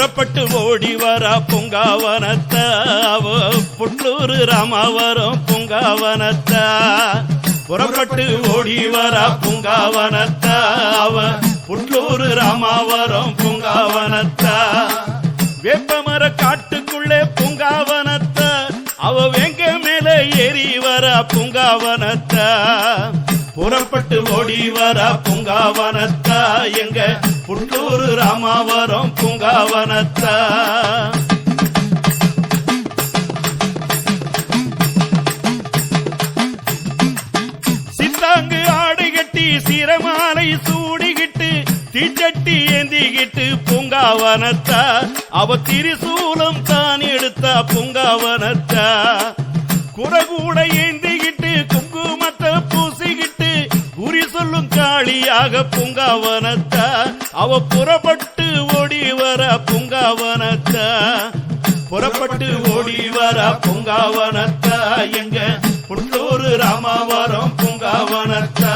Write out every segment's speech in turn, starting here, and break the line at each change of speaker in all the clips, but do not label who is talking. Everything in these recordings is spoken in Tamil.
புறப்பட்டு ஓடி வர பூங்காவனத்த. அவ ராமாவரம் பூங்காவனத்த. புறப்பட்டு ஓடி வர பூங்காவனத்த. அவ ராமாவரம் பூங்காவனத்த. வேப்பமர காட்டுக்குள்ளே பூங்காவனத்த. அவ வெங்க மேல ஏறி வர பூங்காவனத்த. புறப்பட்டு ஓடி வர பூங்காவனத்த. எங்க புட்டூர் ராமாவரம் பூங்காவனத்த. சித்தாங்கு ஆடு கட்டி சிரமாலை சூடிக்கிட்டு திச்சட்டி ஏந்திக்கிட்டு பூங்காவனத்தா. அவ திரிசூலம் தான் எடுத்த பூங்காவனத்தா. குறகூட ஏந்திக்கிட்டு காளியாக பூங்காவனத்தா? அவ புறப்பட்டு ஓடி வர பூங்காவனத்தா? புறப்பட்டு ஓடி வர பூங்காவனத்தா? எங்க புள்ளூர் ராமாவரம் பூங்காவனத்தா?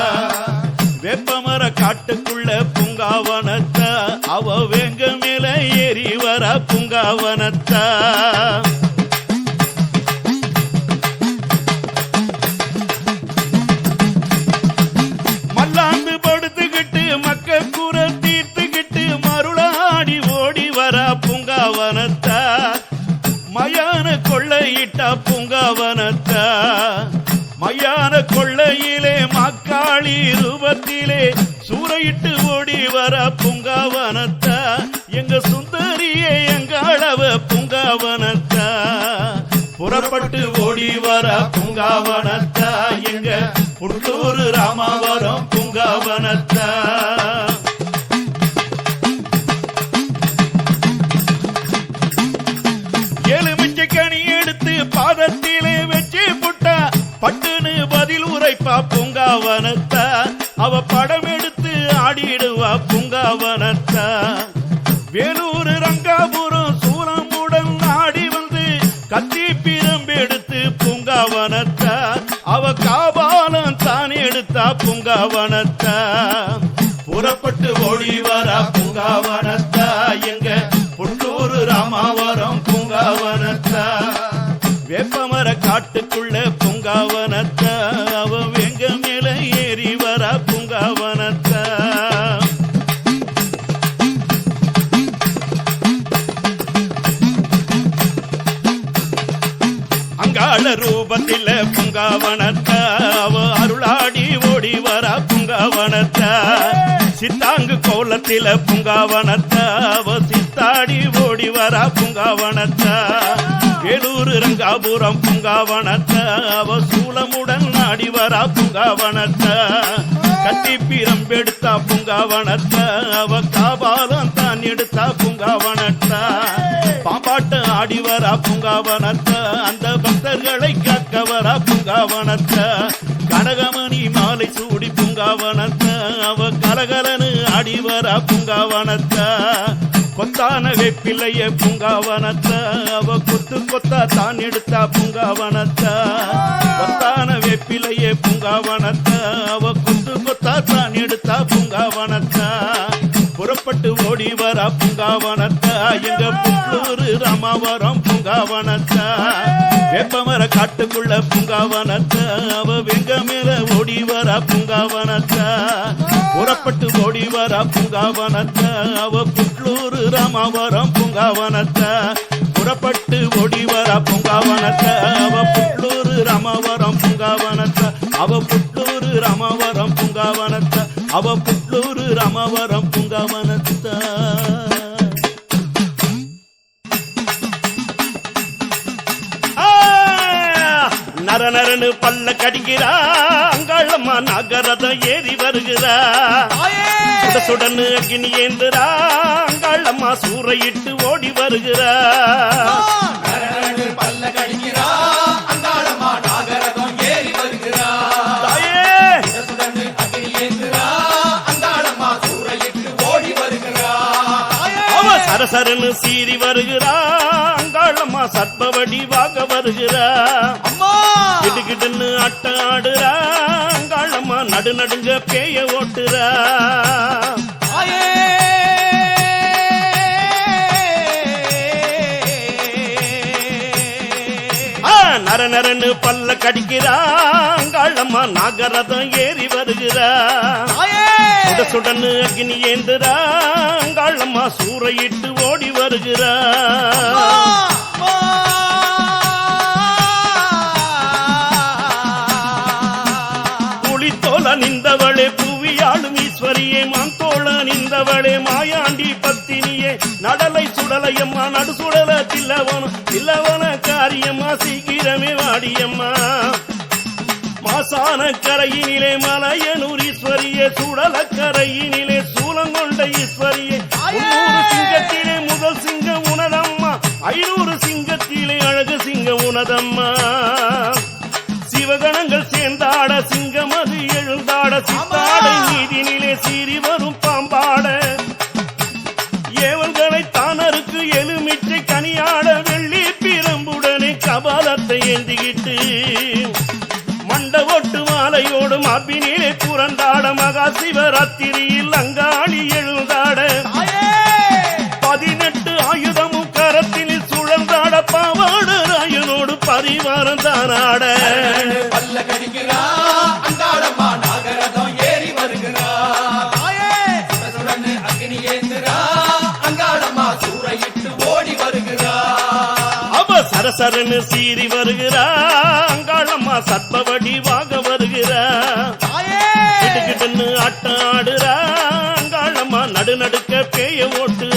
வேப்பமர காட்டுக்குள்ள பூங்காவனத்தா? அவ வேங்க மேல ஏறி வர பூங்காவனத்தா? கொள்ளையிட்ட புங்கவனத்த? மயான கொள்ளையிலே மக்காளி ரூபத்திலே சூறையிட்டு ஓடி வர புங்கவனத்த? எங்க சுந்தரியே எங்க அளவ புங்கவனத்த? புறப்பட்டு ஓடி வர பூங்காவனத்தா? எங்க புட்டூர் ராமாவரம் புங்காவனத்தா? பட்டுன்னு பதில் உரைப்பா பூங்காவனத்தா. அவ படம் எடுத்து ஆடிடுவா பூங்காவனத்தா. வேலூர் ரங்காபுரம் சூரமுடன் ஆடி வந்து கத்தி பிரம்பெடுத்து பூங்காவனத்தா. அவ காபாலம் தான் எடுத்தா பூங்காவனத்தா. புறப்பட்டு ஓடி வர பூங்காவனத்தா. எங்க புட்டூர் ராமாவரம் பூங்காவனத்தா. வேப்பமர காட்டுக்குள்ள பூங்காவனத்த அவ எங்க மேல ஏறி வர பூங்காவனத்த. அங்காள ரூபத்தில் பூங்காவனத்த அவ அருளாடி ஓடி வர பூங்காவனத்த. சித்தாங்கு கோலத்தில பூங்காவனத்த அவ சித்தாடி ஓடி வர பூங்காவனத்த. வேலூர் ரங்காபுரம் புங்காவனத்த அவ சூலமுடன் நாடி வரா புங்காவனத்த கத்தி பிரம்பெடுத்தா புங்காவனத்த அவ காபாலம் தான் எடுத்தா புங்காவனத்த பாம்பாட்டு ஆடி வரா பூங்காவனத்த அந்த பக்தர்களை காக்க வரா பூங்காவனத்த கனகமணி மாலை சூடி பூங்காவனத்த அவ கலகலனு ஆடி வரா பூங்காவனத்த கொத்தான வேப்பிலைய பூங்காவனத்த அவ கொத்து கொத்தா தான் எடுத்தா பூங்காவனத்த. கொத்தான வேப்பிலைய பூங்காவனத்த அவ கொத்து கொத்தா தான் எடுத்தா பூங்காவனத்த. புறப்பட்டு ஓடி வர பூங்காவனத்த எங்க புத்தூர் ராமாவரம் பூங்காவனத்த. வேப்பமர காட்டுக்குள்ள பூங்காவனத்த அவ வெங்க மேல ஓடி வர பூங்காவனத்தா. புறப்பட்டு ஓடி வர பூங்காவனத்த அவ புட்லூர் ராமவரம் பூங்காவனத்த. புறப்பட்டு ஓடி வர பூங்காவனத்த அவ புட்லூர் ராமவரம் பூங்காவனத்த. அவ புட்லூர் ராமவரம் பூங்காவனத்த அவ புட்லூர் ராமவரம் பூங்காவனத்த. நரனு பல்ல கடிக்கிறா அங்காளம்மா நகரதம் ஏறி வருகிறா. சுட சுடன்னு அக்னி ஏந்துரா அங்காளம்மா சூறையிட்டு ஓடி வருகிறா.
பல்ல கடிக்கிறா அங்காளம்மா ஏறி வருகிறா.
சரசரன்னு சீறி வருகிறா. அங்காளம்மா சர்பவடி வாக வருகிறா. ஆட்ட ஆடுறா காலமா நடு நடுங்க பேய ஓட்டுறா. நர நரன்னு பல்ல கடிக்கிறா காலமா நாகரதம் ஏறி வருகிறா. சுட சுடன்னு அக்னி ஏந்துறா காலமா சூறையிட்டு ஓடி வருகிறா. புலித்தோல புவியாளும் ஈஸ்வரியே மான் மாந்தோள நின்றவளே மாயாண்டி பத்தினியே. நடலை சுடலையம்மா நடு சுடல தில்லவன தில்லவன காரியம்மா சீக்கிரமே வாடியம்மா. மாசான கரையினிலே மலையனூர் ஈஸ்வரியே சுடல கரையினிலே சூலங்கொண்ட ஈஸ்வரியே. சிங்கத்திலே முதல் சிங்கம் உனதம்மா ஐநூறு சிங்கத்திலே அழகு சிங்கம் உனதம்மா. எழுந்தாட சித்தாடை நீதினிலே சீறி வரும் பாம்பாட. ஏவல்களை தானருக்கு எலுமிச்சை கனியாட வெள்ளி பிரம்புடனே கபாலத்தை ஏந்திக்கிட்டு மண்ட ஒட்டு மாலையோடு மாப்பினிலே புரண்டாட மகா சிவராத்திரியில் அங்காளி எழுந்தாட. பதினெட்டு ஆயுதமும் கரத்தினில் சுழந்தாட பாவாட ராயனோடு பரிவாரம் தானாட அவ சரசரன்னு சீறி வருகிறா அங்காளம்மா சத்பவடி வாக வருகிறா கிட்டுக்கிட்டுன்னு ஆட்டம் ஆடுறா அங்காளம்மா நடு நடுக்க பேய ஓட்டுறா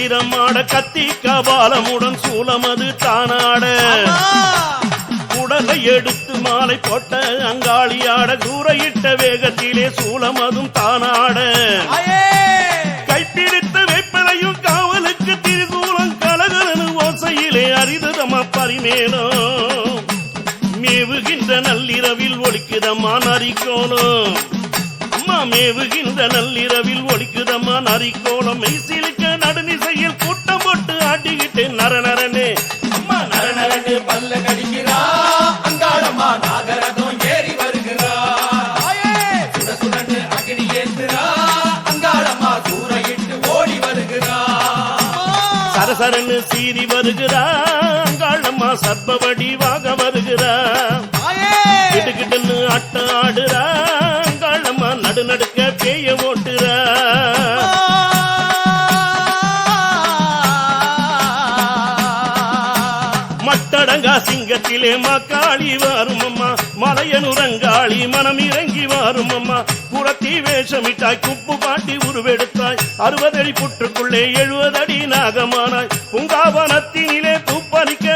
சிரமாட கத்தி கபாலமுடன் சூலமது தானாட. உடலை எடுத்து மாலை போட்ட அங்காளியாட கூரையிட்ட வேகத்திலே சூலமதும் தானாட. கைப்பிடித்த வேப்பலையும் காவலுக்கு திரிசூலம் கலகலனு ஓசையிலே அரிததம பரிமேலும் மேவுகின்ற நள்ளிரவில் ஒழிக்குதம்மா நரிக்கோலம் அம்மா மேவுகின்ற நள்ளிரவில் ஒழிக்குதம்மா நரிக்கோலம். மெய்சிலுக்க நடுநிசையில் கூட்டம் போட்டு ஆட்டிக்கிட்டு நர நரனே அம்மா நர நரனே
பல்ல கடிக்கிறா. அங்காளம்மா நாகரதம் ஏறி வருகிறா. சுடசுடன்னு அக்னி ஏந்துறா அங்காளம்மா சூறையிட்டு ஓடி வருகிறா.
சரசரன்னு சீறி வருகிறா. அங்காளம்மா சர்பவடி வாக வருகிறா கிட்டுக்கிட்டுன்னு ஆட்டம் ஆடுறா. அங்காளம்மா நடு நடுக்க ஓட்டுறா. மட்டடங்கா சிங்கத்திலே மக்காளி வாரும் அம்மா மலையனுரங்காளி மனம் இறங்கி வாரும் அம்மா புறத்தி வேஷமிட்டாய் குப்பு பாட்டி உருவெடுத்தாய். அறுபதடி புற்றுக்குள்ளே எழுபதடி நாகமானாய். பூங்காவனத்தினிலே பூப்பறிக்க